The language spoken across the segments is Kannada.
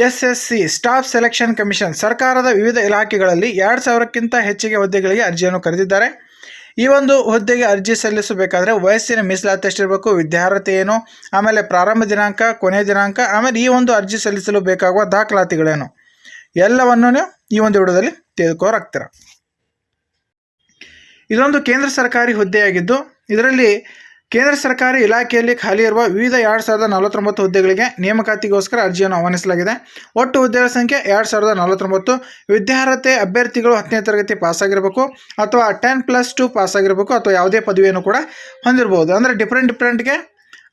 S S C staff selection commission ಸರ್ಕಾರದ ವಿವಿಧ ಇಲಾಖೆಗಳಲ್ಲಿ ಎರಡು ಸಾವಿರಕ್ಕಿಂತ ಹೆಚ್ಚಿಗೆ ಹುದ್ದೆಗಳಿಗೆ ಅರ್ಜಿಯನ್ನು ಕರೆದಿದ್ದಾರೆ. ಈ ಒಂದು ಹುದ್ದೆಗೆ ಅರ್ಜಿ ಸಲ್ಲಿಸಬೇಕಾದ್ರೆ ವಯಸ್ಸಿನ ಮೀಸಲಾತಿ ಎಷ್ಟಿರಬೇಕು ವಿದ್ಯಾರ್ಹತೆ ಏನು, ಆಮೇಲೆ ಪ್ರಾರಂಭ ದಿನಾಂಕ ಕೊನೆಯ ದಿನಾಂಕ, ಆಮೇಲೆ ಈ ಒಂದು ಅರ್ಜಿ ಸಲ್ಲಿಸಲು ಬೇಕಾಗುವ ದಾಖಲಾತಿಗಳೇನು? ಎಲ್ಲವನ್ನೂ ಈ ಒಂದು ವಿಡಿಯೋದಲ್ಲಿ ತಿಳ್ಕೋರಾಗ್ತೀರ ಇದೊಂದು ಕೇಂದ್ರ ಸರ್ಕಾರಿ ಹುದ್ದೆಯಾಗಿದ್ದು, ಇದರಲ್ಲಿ ಕೇಂದ್ರ ಸರ್ಕಾರಿ ಇಲಾಖೆಯಲ್ಲಿ ಖಾಲಿ ಇರುವ ವಿವಿಧ ಎರಡು ಸಾವಿರದ ನಲವತ್ತೊಂಬತ್ತು ಹುದ್ದೆಗಳಿಗೆ ನೇಮಕಾತಿಗೋಸ್ಕರ ಅರ್ಜಿಯನ್ನು ಆಹ್ವಾನಿಸಲಾಗಿದೆ. ಒಟ್ಟು ಹುದ್ದೆಗಳ ಸಂಖ್ಯೆ ಎರಡು ಸಾವಿರದ ನಲವತ್ತೊಂಬತ್ತು. ವಿದ್ಯಾರ್ಹತೆ ಅಭ್ಯರ್ಥಿಗಳು ಹತ್ತನೇ ತರಗತಿ ಪಾಸಾಗಿರಬೇಕು ಅಥವಾ ಟೆನ್ ಪ್ಲಸ್ ಟು ಪಾಸಾಗಿರಬೇಕು ಅಥವಾ ಯಾವುದೇ ಪದವಿಯನ್ನು ಕೂಡ ಹೊಂದಿರಬಹುದು ಅಂದರೆ ಡಿಫ್ರೆಂಟ್ ಡಿಫ್ರೆಂಟ್ಗೆ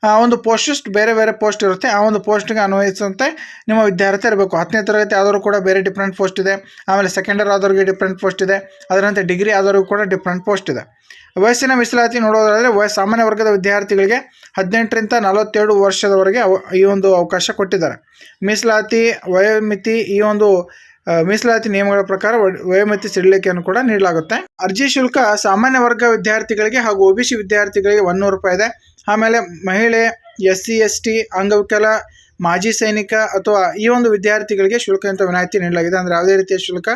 ಒಂದು ಪೋಸ್ಟ್ ಬೇರೆ ಬೇರೆ ಪೋಸ್ಟ್ ಇರುತ್ತೆ. ಆ ಒಂದು ಪೋಸ್ಟ್ಗೆ ಅನ್ವಯಿಸುವಂತೆ ನಿಮ್ಮ ವಿದ್ಯಾರ್ಥಿ ಇರಬೇಕು. ಹತ್ತನೇ ತರಗತಿ ಆದರೂ ಕೂಡ ಬೇರೆ ಡಿಫ್ರೆಂಟ್ ಪೋಸ್ಟ್ ಇದೆ. ಆಮೇಲೆ ಸೆಕೆಂಡರ್ ಆದವ್ರಿಗೆ ಡಿಫ್ರೆಂಟ್ ಪೋಸ್ಟ್ ಇದೆ. ಅದರಂತೆ ಡಿಗ್ರಿ ಆದವ್ರಿಗೂ ಕೂಡ ಡಿಫ್ರೆಂಟ್ ಪೋಸ್ಟ್ ಇದೆ. ವಯಸ್ಸಿನ ಮೀಸಲಾತಿ ನೋಡೋದಾದರೆ ವಯಸ್ಸು ಸಾಮಾನ್ಯ ವರ್ಗದ ವಿದ್ಯಾರ್ಥಿಗಳಿಗೆ ಹದಿನೆಂಟರಿಂದ ನಲವತ್ತೆರಡು ವರ್ಷದವರೆಗೆ ಈ ಒಂದು ಅವಕಾಶ ಕೊಟ್ಟಿದ್ದಾರೆ. ಮೀಸಲಾತಿ ವಯೋಮಿತಿ ಈ ಒಂದು ಆ, ಮೀಸಲಾತಿ ನಿಯಮಗಳ ಪ್ರಕಾರ ವಯೋಮಿತಿ ಸಿಡಿಲಿಕೆಯನ್ನು ಕೂಡ ನೀಡಲಾಗುತ್ತೆ. ಅರ್ಜಿ ಶುಲ್ಕ ಸಾಮಾನ್ಯ ವರ್ಗ ವಿದ್ಯಾರ್ಥಿಗಳಿಗೆ ಹಾಗೂ ಒ ವಿದ್ಯಾರ್ಥಿಗಳಿಗೆ ಒಂದೂರು ರೂಪಾಯಿ ಇದೆ. ಆಮೇಲೆ ಮಹಿಳೆ ಎಸ್ ಸಿ ಎಸ್ ಟಿ ಅಂಗವಿಕಲ, ಮಾಜಿ ಸೈನಿಕ ಅಥವಾ ಈ ಒಂದು ವಿದ್ಯಾರ್ಥಿಗಳಿಗೆ ಶುಲ್ಕ ಅಂತ ವಿನಾಯಿತಿ ನೀಡಲಾಗಿದೆ. ಅಂದರೆ ಯಾವುದೇ ರೀತಿಯ ಶುಲ್ಕ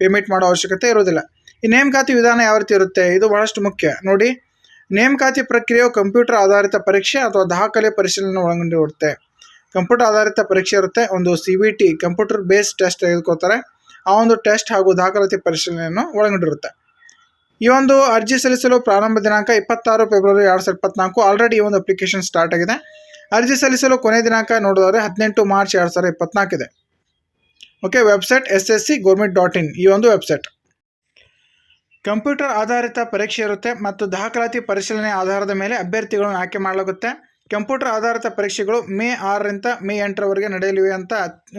ಪೇಮೆಂಟ್ ಮಾಡೋ ಅವಶ್ಯಕತೆ ಇರೋದಿಲ್ಲ ಈ ನೇಮಕಾತಿ ವಿಧಾನ ಯಾವ ರೀತಿ ಇರುತ್ತೆ? ಇದು ಬಹಳಷ್ಟು ಮುಖ್ಯ. ನೋಡಿ, ನೇಮಕಾತಿ ಪ್ರಕ್ರಿಯೆಯು ಕಂಪ್ಯೂಟರ್ ಆಧಾರಿತ ಪರೀಕ್ಷೆ ಅಥವಾ ದಾಖಲೆ ಪರಿಶೀಲನೆ ಒಳಗೊಂಡಿರುತ್ತೆ. ಕಂಪ್ಯೂಟರ್ ಆಧಾರಿತ ಪರೀಕ್ಷೆ ಇರುತ್ತೆ. ಒಂದು C B T computer base test ತೆಗೆದುಕೊಳ್ತಾರೆ. ಆ ಒಂದು ಟೆಸ್ಟ್ ಹಾಗೂ ದಾಖಲಾತಿ ಪರಿಶೀಲನೆಯನ್ನು ಒಳಗೊಂಡಿರುತ್ತೆ. ಈ ಒಂದು ಅರ್ಜಿ ಸಲ್ಲಿಸಲು ಪ್ರಾರಂಭ ದಿನಾಂಕ ಇಪ್ಪತ್ತಾರು ಫೆಬ್ರವರಿ ಎರಡು ಸಾವಿರದ ಇಪ್ಪತ್ನಾಲ್ಕು. ಆಲ್ರೆಡಿ ಈ ಒಂದು ಅಪ್ಲಿಕೇಶನ್ ಸ್ಟಾರ್ಟ್ ಆಗಿದೆ. ಅರ್ಜಿ ಸಲ್ಲಿಸಲು ಕೊನೆ ದಿನಾಂಕ ನೋಡೋದಾದರೆ ಹದಿನೆಂಟು ಮಾರ್ಚ್ ಎರಡು ಸಾವಿರದ ಇಪ್ಪತ್ನಾಲ್ಕಿದೆ okay website S S C government dot in ಈ ಒಂದು ವೆಬ್ಸೈಟ್ ಕಂಪ್ಯೂಟರ್ ಆಧಾರಿತ ಪರೀಕ್ಷೆ ಇರುತ್ತೆ ಮತ್ತು ದಾಖಲಾತಿ ಪರಿಶೀಲನೆ ಆಧಾರದ ಮೇಲೆ ಅಭ್ಯರ್ಥಿಗಳನ್ನು ಆಯ್ಕೆ ಮಾಡಲಾಗುತ್ತೆ. ಕಂಪ್ಯೂಟರ್ ಆಧಾರಿತ ಪರೀಕ್ಷೆಗಳು ಮೇ ಆರರಿಂದ ಮೇ ಎಂಟರವರೆಗೆ ನಡೆಯಲಿವೆ ಅಂತ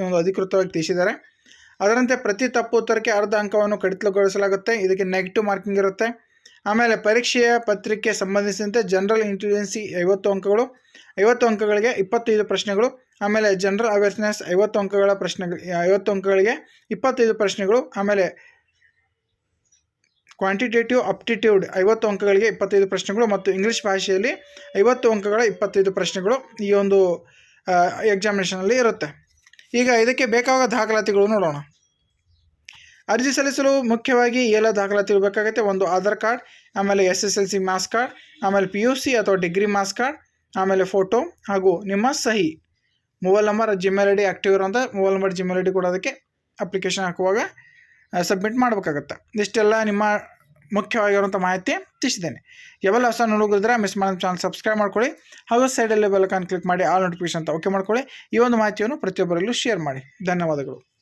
ಒಂದು ಅಧಿಕೃತವಾಗಿ ತಿಳಿಸಿದ್ದಾರೆ. ಅದರಂತೆ ಪ್ರತಿ ತಪ್ಪು ಉತ್ತರಕ್ಕೆ ಅರ್ಧ ಅಂಕವನ್ನು ಕಡಿತಗೊಳಿಸಲಾಗುತ್ತೆ. ಇದಕ್ಕೆ ನೆಗೆಟಿವ್ ಮಾರ್ಕಿಂಗ್ ಇರುತ್ತೆ. ಆಮೇಲೆ ಪರೀಕ್ಷೆಯ ಪತ್ರಿಕೆ ಸಂಬಂಧಿಸಿದಂತೆ ಜನರಲ್ ಇಂಟೆಲಿಜೆನ್ಸಿ ಐವತ್ತು ಅಂಕಗಳು, ಐವತ್ತು ಅಂಕಗಳಿಗೆ ಇಪ್ಪತ್ತೈದು ಪ್ರಶ್ನೆಗಳು, ಆಮೇಲೆ ಜನರಲ್ ಅವೇರ್ನೆಸ್ ಐವತ್ತು ಅಂಕಗಳ ಪ್ರಶ್ನೆಗಳು, ಐವತ್ತು ಅಂಕಗಳಿಗೆ ಇಪ್ಪತ್ತೈದು ಪ್ರಶ್ನೆಗಳು, ಆಮೇಲೆ ಕ್ವಾಂಟಿಟೇಟಿವ್ ಅಪ್ಟಿಟ್ಯೂಡ್ ಐವತ್ತು ಅಂಕಗಳಿಗೆ ಇಪ್ಪತ್ತೈದು ಪ್ರಶ್ನೆಗಳು ಮತ್ತು ಇಂಗ್ಲೀಷ್ ಭಾಷೆಯಲ್ಲಿ ಐವತ್ತು ಅಂಕಗಳ ಇಪ್ಪತ್ತೈದು ಪ್ರಶ್ನೆಗಳು ಈ ಒಂದು ಎಕ್ಸಾಮಿನೇಷನಲ್ಲಿ ಇರುತ್ತೆ. ಈಗ ಇದಕ್ಕೆ ಬೇಕಾಗುವ ದಾಖಲಾತಿಗಳು ನೋಡೋಣ. ಅರ್ಜಿ ಸಲ್ಲಿಸಲು ಮುಖ್ಯವಾಗಿ ಎಲ್ಲ ದಾಖಲಾತಿಗಳು ಬೇಕಾಗುತ್ತೆ. ಒಂದು ಆಧಾರ್ ಕಾರ್ಡ್, ಆಮೇಲೆ S S L C marks card, ಆಮೇಲೆ ಪಿ ಯು ಸಿ ಅಥವಾ ಡಿಗ್ರಿ ಮಾಸ್ ಕಾರ್ಡ್, ಆಮೇಲೆ ಫೋಟೋ ಹಾಗೂ ನಿಮ್ಮ ಸಹಿ. Mobile number Gmail I D active ಇರೋಂಥ mobile number Gmail I D ಕೊಡೋದಕ್ಕೆ ಅಪ್ಲಿಕೇಶನ್ ಹಾಕುವಾಗ ಸಬ್ಮಿಟ್ ಮಾಡಬೇಕಾಗತ್ತೆ. ಇಷ್ಟೆಲ್ಲ ನಿಮ್ಮ ಮುಖ್ಯವಾಗಿರುವಂಥ ಮಾಹಿತಿ ತಿಳಿಸಿದ್ದೇನೆ. ಯಾವೆಲ್ಲ ಹೊಸ ನೋಡಿದ್ರೆ ಮಿಸ್ ಮಾಡಿದ ಚಾನಲ್ ಸಬ್ಸ್ಕ್ರೈಬ್ ಮಾಡ್ಕೊಳ್ಳಿ. ಹಾಗೂ ಸೈಡಲ್ಲಿ ಬೆಲ್ಲಕಾನ್ ಕ್ಲಿಕ್ ಮಾಡಿ ಆಲ್ ನೋಟಿಫಿಕೇಶನ್ ಅಂತ ಓಕೆ ಮಾಡ್ಕೊಳ್ಳಿ. ಈ ಒಂದು ಮಾಹಿತಿಯನ್ನು ಪ್ರತಿಯೊಬ್ಬರಲ್ಲೂ ಶೇರ್ ಮಾಡಿ. ಧನ್ಯವಾದಗಳು.